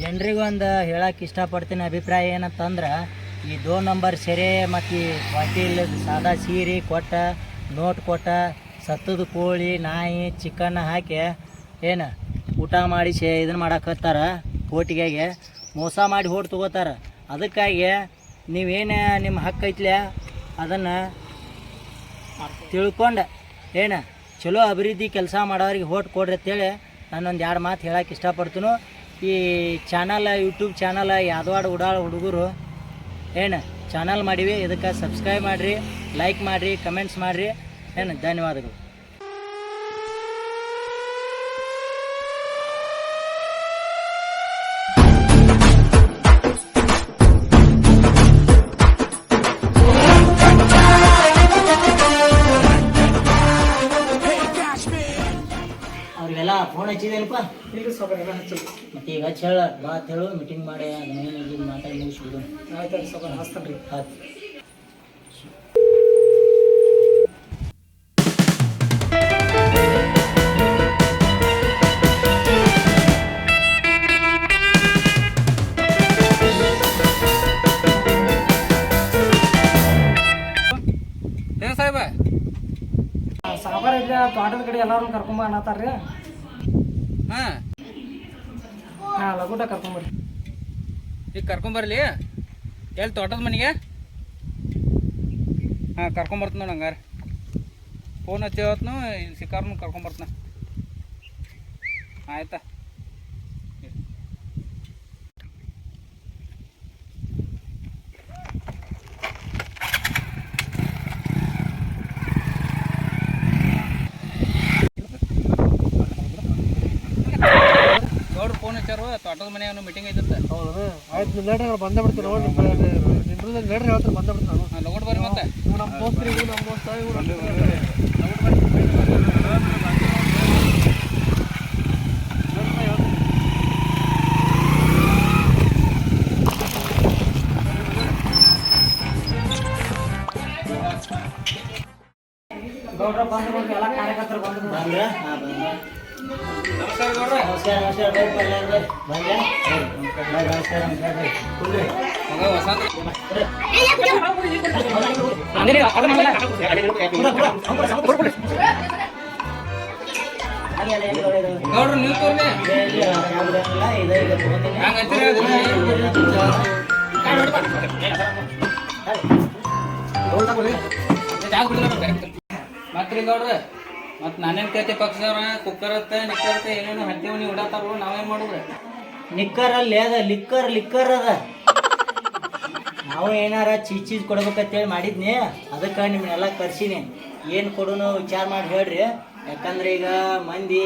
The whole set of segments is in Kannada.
ಜನರಿಗೆ ಒಂದು ಹೇಳಕ್ಕೆ ಇಷ್ಟಪಡ್ತೀನಿ ಅಭಿಪ್ರಾಯ ಏನಂತಂದ್ರೆ, ಈ ದೋ ನಂಬರ್ ಸೆರೆ ಮತ್ತು ಈ ವಾಟಿಲ್ ಸಾದಾ ಸೀರೆ ಕೊಟ್ಟ, ನೋಟ್ ಕೊಟ್ಟ, ಸತ್ತದ ಕೋಳಿ, ನಾಯಿ, ಚಿಕನ್ ಹಾಕಿ ಏನು ಊಟ ಮಾಡಿ ಸೇ ಇದನ್ನು ಮಾಡಕತ್ತಾರ ಹೋಟಿಗೆಗೆ ಮೋಸ ಮಾಡಿ ಹೋಟ್ ತೊಗೋತಾರ. ಅದಕ್ಕಾಗಿ ನೀವೇನು ನಿಮ್ಮ ಹಕ್ಕು ಐತ್ಲೆ ಅದನ್ನು ತಿಳ್ಕೊಂಡು, ಏನು ಚಲೋ ಅಭಿವೃದ್ಧಿ ಕೆಲಸ ಮಾಡೋರಿಗೆ ಹೋಟ್ ಕೊಡ್ರಿ ಅಂತೇಳಿ ನಾನೊಂದು ಎರಡು ಮಾತು ಹೇಳಕ್ಕೆ ಇಷ್ಟಪಡ್ತೀನಿ. ಈ ಚಾನಲ್ ಯೂಟ್ಯೂಬ್ ಚಾನಲ್ ಯಾದವಾಡ ಉಡಾಳ ಹುಡುಗರು ಏನು ಚಾನಲ್ ಮಾಡಿವಿ ಇದಕ್ಕೆ ಸಬ್ಸ್ಕ್ರೈಬ್ ಮಾಡಿರಿ ಲೈಕ್ ಮಾಡಿರಿ ಕಮೆಂಟ್ಸ್ ಮಾಡಿರಿ ಏನು ಧನ್ಯವಾದಗಳು. ಅವ್ರಿಗೆಲ್ಲ ಫೋನ್ ಹಚ್ಚಿದೇನಪ್ಪ? ಇಲ್ಲ ಸ್ವಲ್ಪ ಎಲ್ಲ ಹಚ್ಚಲ್ಲ ಮತ್ತೆ ಈಗ ಹಚ್ಚಿ ಹೇಳ ಮಾತು ಹೇಳು ಮೀಟಿಂಗ್ ಮಾಡಿ ಅದನ್ನೇನು ಮಾತಾಡಿ ಮುಗಿಸ್ಬಿಡು. ಆಯ್ತು ಸ್ವಲ್ಪ ಹಚ್ತಾನೆ ರೀ ಆಯ್ತು ಏನ್ ಸಾಹೇಬ? ಸಾವ್ಕಾರ ಇದ್ರೆ ತೋಟದ ಕಡೆ ಎಲ್ಲಾರು ಕರ್ಕೊಂಬ ಅನ್ನತ್ತಾರ್ರಿ ಹಾ ಹಾ ಲಘುಟ ಕರ್ಕೊಂಬರ್ರಿ ಈಗ ಕರ್ಕೊಂಬರ್ಲಿ ಎಲ್ಲಿ ತೋಟದ ಮನೆಗೆ? ಹಾಂ ಕರ್ಕೊಂಬರ್ತೀನಿ ನೋಡಿ ಹಂಗಾರೆ. ಫೋನ್ ಹಚ್ಚಿ ಹೊತ್ನು ಇಲ್ಲಿ ಸಿಕ್ಕಾರ್ನು ಕರ್ಕೊಂಬರ್ತೀನಿ ಆಯ್ತಾ ಗೌಡ್ರು ಫೋನ್ ಹಚ್ಚಾರು ತೋಟದ ಮನೆ ಏನೋ ಮೀಟಿಂಗ್ ಐತಂತೆ. ಹೌದು? ಆಯ್ತು ಲೇಟ್ ಬಂದ ಬಿಡ್ತೀನಿ ನೋಡಿ ನಿಮ್ದು ಲೇಟ್ ಹೇಳ್ತಾರೆ ಬಂದ ಬಿಡ್ತೀನಿ ಹಾಂ ಲಗೋಡ್ ಬರ್ರಿ ಮತ್ತೆ. ನಮ್ಮ ದೋಸ್ತರಿಗೂ ನಮ್ಮ ದೋಸ್ತ ಇವು ನಮ್ಮ ಗೌಡ್ರ ಹಾಗೆ ಅಲ್ಲ ಏನು ಒಳ್ಳೇದು ಗೌಡ್ರು ಗೌಡ್ರ ನಾನೇನ್ ಕೇಳ್ತಿ ಪಕ್ಷದವ್ರ? ಕುಕ್ಕರ್ ಅತ್ತ, ನಿಕ್ಕರ್ ಅತ್ತ, ಏನೇನು ಹತ್ತೀವಿ ನೀವು ಉಡಾತಾರ ನಾವೇನ್ ಮಾಡಿದ್ರೆ? ನಿಕ್ಕರ್ ಅಲ್ಲಿ ಅದ, ಲಿಕ್ಕರ್ ಲಿಕ್ಕರ್ ಅದ. ನಾವು ಏನಾರ ಚೀಸ್ ಚೀಸ್ ಕೊಡ್ಬೇಕಂತೇಳಿ ಮಾಡಿದ್ನಿ. ಅದಕ್ಕೆ ನಿಮ್ಮನ್ನೆಲ್ಲ ಕರ್ಸೀನಿ. ಏನು ಕೊಡೋನು ವಿಚಾರ ಮಾಡಿ ಹೇಳ್ರಿ. ಯಾಕಂದ್ರೆ ಈಗ ಮಂದಿ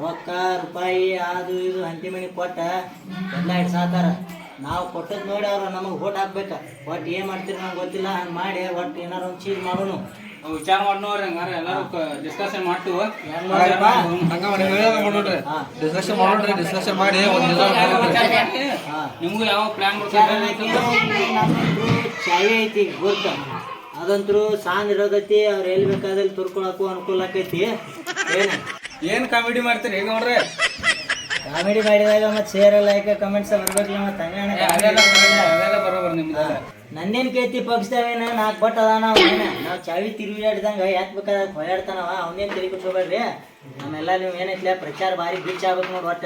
ರೊಕ್ಕ, ರೂಪಾಯಿ, ಅದು ಇದು ಹಂತಿ ಮನೆ ಕೊಟ್ಟ ಎಲ್ಲ ಸಾಕಾರ ನಾವು ಕೊಟ್ಟದ್ ನೋಡಿ ಅವ್ರು ನಮಗೆ ಓಟ್ ಹಾಕ್ಬೇಕು. ಒಟ್ಟು ಏನು ಮಾಡ್ತೀರಿ ನಂಗೆ ಗೊತ್ತಿಲ್ಲ. ಹಂಗೆ ಮಾಡಿ ಒಟ್ಟು ಏನಾರ ಒಂದು ಚೀಸ್ ಮಾಡೋನು. ವಿಚಾರ ಮಾಡಿ ನೋಡ್ರಿ ಹಂಗಾರ ಎಲ್ಲಾರು ಡಿಸ್ಕಷನ್ ಮಾಡ್ತೀವಿ. ಹೆಂಗ್. ಡಿಸ್ಕಷನ್ ಮಾಡೋಣ್ರಿ ಡಿಸ್ಕಷನ್ ಮಾಡಿ ಒಂದು ಹಾ. ನಿಮ್ಗೂ ಯಾವ ಪ್ಲಾನ್ ಚಾವಿ ಐತಿ ಗುರ್ತ ಅದಂತರೂ ಸಾಂಗ್ ಇರೋದೈತಿ ಅವ್ರು ಎಲ್ಲಿ ಬೇಕಾದಲ್ಲಿ ತುರ್ಕೊಳಕ್ಕೂ ಅನುಕೂಲ ಆಕೈತಿ. ಏನು? ಏನ್ ಕಾಮಿಡಿ ಮಾಡ್ತೀರಿ? ಈಗ ನೋಡ್ರಿ ಕಾಮಿಡಿ ಮಾಡಿದಾಗ ಮತ್ತೆ ಶೇರ್ ಲೈಕ್ ಕಮೆಂಟ್ಸ್ ಬರ್ಬೇಕಲ್ಲ ಮತ್ತೆ ಅದೆಲ್ಲ ಬರೋಬರ್ ನಿಮ್ದು. ನನ್ನೇನ್ ಕೇತಿ ಪಕ್ಷದವೇನ? ನಾಲ್ಕು ಬಟ್ ಅದಾನ ಅವನೇನ. ನಾವು ಚಾವಿ ಆಡಿದಂಗ ಯಾಕೆ ಬೇಕಾದ ಹೊಯ್ಯಾಡ್ತಾನವ ಅವನೇನ್ ತಿರುಗಿ ಬಿಟ್ಕೋಬೇಡ್ರಿ ನಮ್ಮೆಲ್ಲ ನೀವು ಏನೈತ್ಲೆ? ಪ್ರಚಾರ ಭಾರಿ ಬೀಚ್ ಆಗ್ಬೇಕು ನೋಡಿ ಒಟ್ಟ.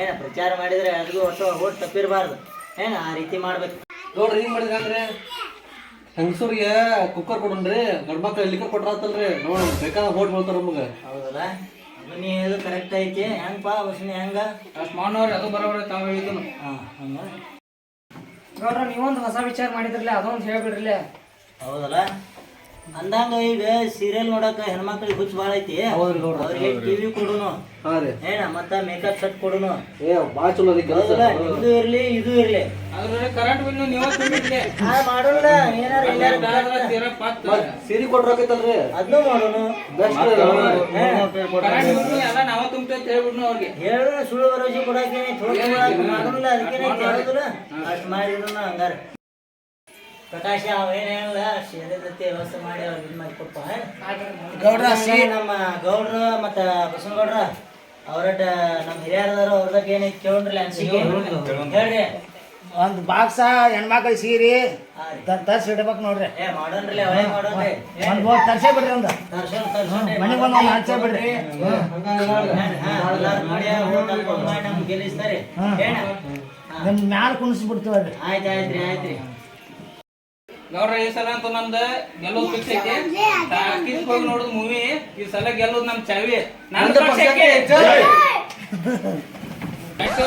ಏನ ಪ್ರಚಾರ ಮಾಡಿದ್ರೆ ಅದು ಒಟ್ಟು ಓಟ್ ತಪ್ಪಿರಬಾರ್ದು. ಏನ ಆ ರೀತಿ ಮಾಡ್ಬೇಕು? ನೋಡ್ರಿ ಹಿಂಗ್ ಮಾಡಿದ್ರಂದ್ರೆ ಹೆಂಗಸೂರಿಗೆ ಕುಕ್ಕರ್ ಕೊಡೋಣ್ರಿ. ಗಂಡ್ ಮಕ್ಳು ಲಿಕ್ಕರ್ ಕೊಟ್ರಾತಲ್ರಿ. ನೋಡ್ ಬೇಕಾದ ಓಟ್ ಮಾಡ್ತಾರ ನಮಗೆ. ಹೌದಲ್ಲ? ಅದು ನೀ ಇದು ಕರೆಕ್ಟ್ ಐತಿ. ಹೆಂಗಪ್ಪ ವಸನಿ ಹೆಂಗ? ಅಷ್ಟು ಮಾಡೋರು ಅದು ಬರೋಬರ್ ತಾವ್ ಹೇಳಿದ್ರು ಹಾ ಹಂಗ? ನೋಡ್ರ ನೀವೊಂದು ಹೊಸ ವಿಚಾರ ಮಾಡಿದ್ರಲ್ಲ ಅದೊಂದು ಹೇಳ್ಬಿಡ್ರಲ್ಲ. ಹೌದಲ್ಲ? ಅಂದಂಗ ಈಗ ಸೀರಿಯಲ್ ನೋಡಕ ಹೆಣ್ಮಕ್ಳಿಗೆ ಹುಚ್ಚ ಬಾಳ ಐತಿ. ಹೌದ್ರಿ. ಅವ್ರಿಗೆ ಟಿವಿ ಕೊಡುನು. ಹಾ ರೀ. ಏನ ಮತ್ತ ಮೇಕಪ್ ಸೆಟ್ ಕೊಡುನು. ಏ ಭಾಳ ಚಲೋ ರೀ ಕೆಲಸ. ಹೌದಲ್ಲ ನಿಮ್ದು ಇರ್ಲಿ ಇದು ಇರ್ಲಿ. ಅದ್ರ ಕರೆಂಟ್ ಬಿಲ್ ನೀವ ತುಂಬಿದ್ರಿ. ಆ ಮಾಡೋಣ ಏನಾರ ಎಲ್ಲಾರ ಸೀರೆ ಕೊಟ್ರಾಕೈತಲ್ರಿ? ಅದನ್ನು ಮಾಡೋನು. ಬೆಸ್ಟ್ ಕರೆಂಟ್ ಬಿಲ್ ಎಲ್ಲ ನಾವ ತುಂಬ್ತೇವೆ ಅಂತ ಹೇಳ್ಬಿಡ್ನು ಅವ್ರಿಗೆ. ಹೇಳು ಸುಳ್ಳು ಭರವಸೆ ಕೊಡಕ್ಕೆ ಮಾಡೋಣ ಅದಕ್ಕೆ ಅಷ್ಟ್ ಮಾಡಿದ್ರು ಹಂಗಾರ. ಪ್ರಕಾಶ ಅವೇನ್ ಹೇಳಲ್ಲ ಸೇರಿದತ್ತೆ ವ್ಯವಸ್ಥೆ ಮಾಡಿ ಅವ್ರಿಗೆ ಇದು ಮಾಡಿ ಕೊಡ್ಪ ಗೌಡ್ರ ನಮ್ಮ ಗೌಡ್ರ ಮತ್ತೆ ಬಸವನಗೌಡ್ರ ಅವ್ರಟ ನಮ್ಮ ಹಿರಿಯರದಾರ ಅವ್ರದಾಗ ಏನೈತಿ ಕೇಳ್ರಿ ಅನ್ಸಿಕೆ ಹೇಳ್ರಿ. ಒಂದು ಬಾಕ್ಸ ಹೆಣ್ಮಕ್ಳ ಸೀರಿ ತರ್ಸಿ ಇಡ್ಬೇಕು ನೋಡ್ರಿ. ಏ ಮಾಡೋಣ್ರಿ ಅವೇ ಮಾಡೋಣ್ರಿ ಒಂದ್ ತರ್ಸೇ ಬಿಡ್ರಿ ಒಂದು. ಮನೆಗೆ ಹಚ್ಚೇ ಒಂದ್ ಹಂಚೇ ಬಿಡ್ರಿ. ನಮ್ಗೆ ಗೆಲ್ಲಿಸ್ತಾರೆ. ಏನ? ನಿಮ್ ಮ್ಯಾಲ ಕುಣಿಸ್ಬಿಡ್ತೀವಲ್ರಿ ಆಯ್ತು ಆಯ್ತ್ರಿ ಆಯ್ತ್ರಿ ಗೌಡ್ರ ಈ ಸಲ ಅಂತ ನಮ್ದು ಗೆಲ್ಲೋದು ಫಿಕ್ಸ್ ಐತಿ. ಟಾಕೀಸ್ ಹೋಗಿ ನೋಡುದು ಮೂವಿ ಈ ಸಲ ಗೆಲ್ಲೋದು ನಮ್ ಚಾವಿ. ನನ್ನ ಪಕ್ಷಕ್ಕೆ ಜೈ. ಆಯ್ತು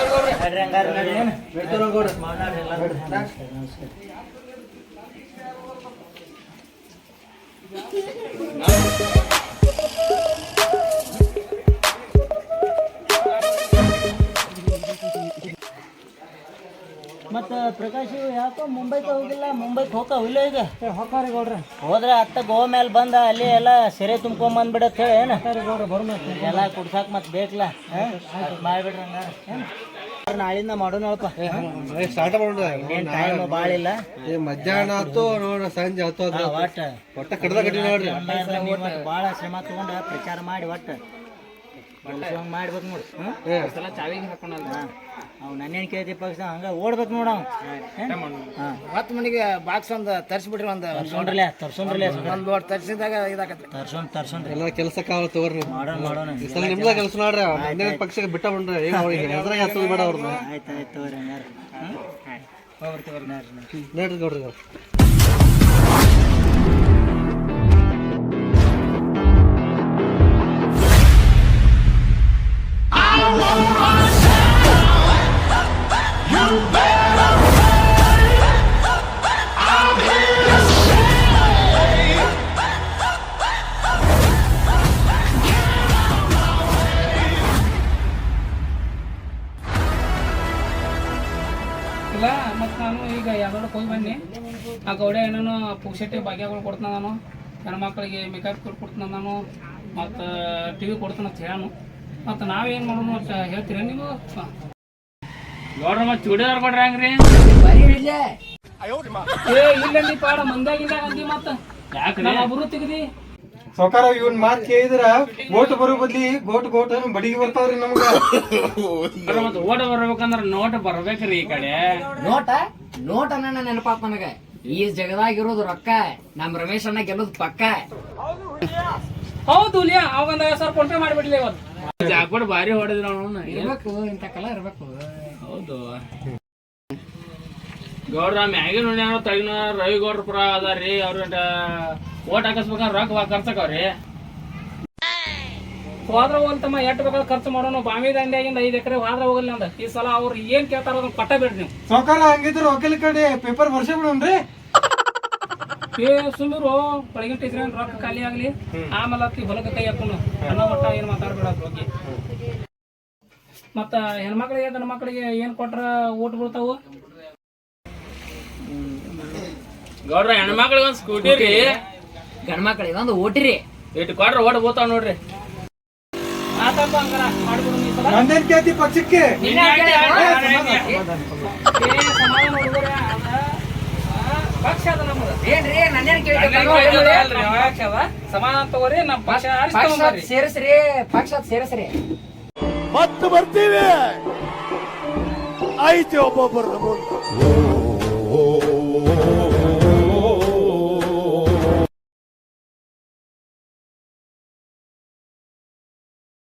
ಮುಂಬೈಗೆ ಹೋಗಿಲ್ಲ ಮುಂಬೈಗೆ ಹೋಗವಿಲ್ಲ ಈಗ ಹೊಕ್ಕಾರಿ ಗೌಡ್ರ. ಹೋದ್ರೆ ಅತ್ತ ಗೋವಾ ಮೇಲೆ ಬಂದ ಅಲ್ಲಿ ಎಲ್ಲ ಸೆರೆ ತುಂಬ್ಕೊಂಡ್ ಬಂದ್ಬಿಡತ್ ಹೇಳಿ ಏನ? ಗೌಡ್ರ ಬರ್ಬೇಕು ಎಲ್ಲ ಕುಡ್ಸಾಕ್ ಮತ್ತೆ ಬೇಕಲ್ಲ ಮಾಡ್ಬಿಡ್ರಿ ಹಂಗಾರ. ಏನ್? ನಾಳಿಂದ ಮಾಡೋಣಪ್ಪ ಸ್ಟಾರ್ಟ್ ಮಾಡೋಣ. ಏನ್ ಟೈಮ್ ಭಾಳ ಇಲ್ಲ ಮಧ್ಯಾಹ್ನ ಆತು ನೋಡ ಸಂಜೆ ಹತ್ತು ಆತು ಒಟ್ಟ. ಒಟ್ಟ ಕಡ್ದ ಕಟ್ಟಿ ನೋಡ್ರಿ. ಭಾಳ ಶ್ರಮ ತಗೊಂಡ ಪ್ರಚಾರ ಮಾಡಿ ಒಟ್ಟ. ಬೆಳ್ಸುವಂಗ್ ಮಾಡ್ಬೇಕು ನೋಡು. ಸಲ ಚಾವಿಗೆ ಹಾಕೊಂಡಲ್ಲ. ಅವ್ ನನ್ನೇನ್ ಕೇಳ್ತಿ ಪಕ್ಷ ಹಂಗ ಓಡ್ಬೇಕು ನೋಡ ಹಾಂ. ಮತ್ ಮನಿಗೆ ಬಾಕ್ಸ್ ಒಂದ್ ತರ್ಸ್ಬಿಡ್ರಿ ಒಂದ್ ತರ್ಸೊಂಡ್ರಲ್ಲ ತರ್ಸೊಂಡ್ರಲ್ಲ ಒಂದ್ ಬೋಟ್ ತರ್ಸಿದಾಗ ಇದಾಕತ್ತ ತರ್ಸೋಣ ತರ್ಸೋಣ ಎಲ್ಲ ಕೆಲಸ ಕಾವ ತಗೋರಿ. ಮಾಡೋಣ ಮಾಡೋಣ. ಸಲ ನಿಮ್ದ ಕೆಲಸ ನೋಡ್ರಿ ಮುಂದಿನ ಪಕ್ಷಕ್ಕೆ ಬಿಟ್ಟ ಬಿಡ್ರಿ ಏನು ಅವ್ರಿಗೆ ಹೆಸರಾಗ ಹತ್ತದ ಬೇಡ ಅವ್ರದ್ದು ಆಯ್ತು ಆಯ್ತು ತಗೋರಿ ನೋಡ್ರಿ ನೋಡ್ರಿ ನೋಡ್ರಿ. ಇಲ್ಲ ಮತ್ತು ನಾನು ಈಗ ಯಾವ್ದಾದ್ರು ಹೋಗಿ ಬನ್ನಿ. ಆ ಗೌಡ ಏನೋ ಪುಕ್ಷಟಿ ಭಾಗ್ಯಗಳು ಕೊಡ್ತಾನೆ ನಾನು ಹೆಣ್ಮಕ್ಳಿಗೆ ಮೇಕಪ್ ಕಿಟ್ ಕೊಡ್ತಾನೆ ನಾನು ಮತ್ತು ಟಿ ವಿ ಕೊಡ್ತಾನೆ ಅಂತ ಹೇಳನು. ಮತ್ತು ನಾವೇನು ಮಾಡೋಣ ಅಂತ ಹೇಳ್ತೀರಾ ನೀವು? ನೋಡ್ರಿ ಮತ್ತು ಚೂಡಿದಾರ ಬಡ್ರಿ ಹಂಗ್ರಿ. ಏ ನೀ ಪಾಡ ಮಂದಾಗಿಲ್ಲ ಅಂದಿ ಮತ್ತೆ. ಯಾಕೆ ಒಬ್ಬರು ತೆಗ್ದಿ ಸಾವ್ಕಾರ ಇವನ್ ಮಾತ್ ಕೇಳಿದ್ರ ಓಟ್ ಬರೋ ಬದ್ಲಿ ಗೋಟ್ ಗೋಟ್ ಬಡಿಗೆ ಬರ್ತಾವ್ರಿ ನಮ್ಗ. ಓಟ್ ಬರ್ಬೇಕಂದ್ರ ನೋಟ್ ಬರ್ಬೇಕ್ರಿ ಈ ಕಡೆ. ನೋಟ? ನೋಟ್ ಅನ್ನ ನೆನಪಾತ್ ನನಗ. ಈ ಜಗದಾಗಿರೋದು ರೊಕ್ಕ. ನಮ್ ರಮೇಶ್ ಅಣ್ಣ ಗೆಲ್ಲೋದು ಪಕ್ಕ. ಹೌದು ಲಿಯಾ ಅವಂದ ಸಾವಿರ ಫೋನ್ ಮಾಡ್ಬಿಡ್ಲಿ ಇವತ್ತು. ಭಾರಿ ಹೊಡೆದ್ರಿ ಅವನು ಇರ್ಬೇಕು ಇಂತ ಕಲ ಇರ್ಬೇಕು. ಹೌದು. ಗೌಡ್ರ ಮ್ಯಾಗಿನ ನೋಡ್ಯಾರ ತಗಿನ ರವಿ ಗೌಡ್ರ ಪುರ ಅದಾರಿ ಅವ್ರ ಓಟ್ ಹಾಕಿಸ್ಬೇಕಾದ್ರೆ ರೊಕ್ಕ ಖರ್ಚಕವ್ರಿ. ಹೋದ್ರ ಹೋಗ್ತಮ್ಮ ಎಟ್ ಬೇಕಾದ್ರೆ ಖರ್ಚು ಮಾಡೋಣ ಬಾಮಿ ದಂಡಿಯಾಗಿಂದ ಐದು ಎಕರೆ ಹೋದ್ರ ಹೋಗಲ್ಲ ಅಂದ ಈ ಸಲ ಅವ್ರು ಏನ್ ಕೇಳ್ತಾರ ಅದನ್ನ ಪಟ್ಟ ಬಿಡ್ರಿ ನೀವು. ಸಾವ್ಕಾರ ಹಂಗಿದ್ರು ವಕೀಲ ಕಡೆ ಪೇಪರ್ ಬರ್ಸಿ ಬಿಡೋಣ್ರಿ. ಏ ಸುಂದರು ಬೆಳಗಿನ ಟೀಚರ್ ರೊಕ್ಕ ಖಾಲಿ ಆಗ್ಲಿ? ಆಮೇಲೆ ಅತ್ತಿ ಹೊಲಕ್ಕೆ ಕೈ ಹಾಕೊಂಡು ಅನ್ನ ಒಟ್ಟ ಏನ್ ಮಾತಾಡ್ಬೇಡ ಹೋಗಿ ಮತ್ತ ಹೆಣ್ಮಕ್ಳಿಗೆ ಗಂಡ ಮಕ್ಳಿಗೆ ಏನ್ ಕೊಟ್ರ ಓಟ್ ಬೀಳ್ತಾವು ಗೌಡ್ರ ಹೆಣ್ಮಕ್ಳಿಗೆ ಒಂದು ಸ್ಕೂಟಿ ರೀ. ಗಂಡ್ಮಕ್ಳಿಗೆ ಒಂದು ಓಟಿ ಓಟಿರಿ ಇಟ್ಟು ಕೊಟ್ರ ಓಟ್ ಬೀಳ್ತಾವ ನೋಡ್ರಿ. ನಂದೇನ್ ಕೇಳ್ತಿ ಪಕ್ಷಕ್ಕೆ? ಪಕ್ಷ ಅದ ನಮ್ಮದು ಏನ್ರಿ ನನ್ನೇನ್ ಪಕ್ಷ ಅದ ತಗೋರಿ ನಮ್ಮ ಪಕ್ಷ ಸೇರಿಸ್ರಿ ಪಕ್ಷ ಸೇರಿಸ್ರಿ. ಮತ್ತೆ ಬರ್ತೀವಿ. ಐತೆ ಒಬ್ಬೊಬ್ಬರ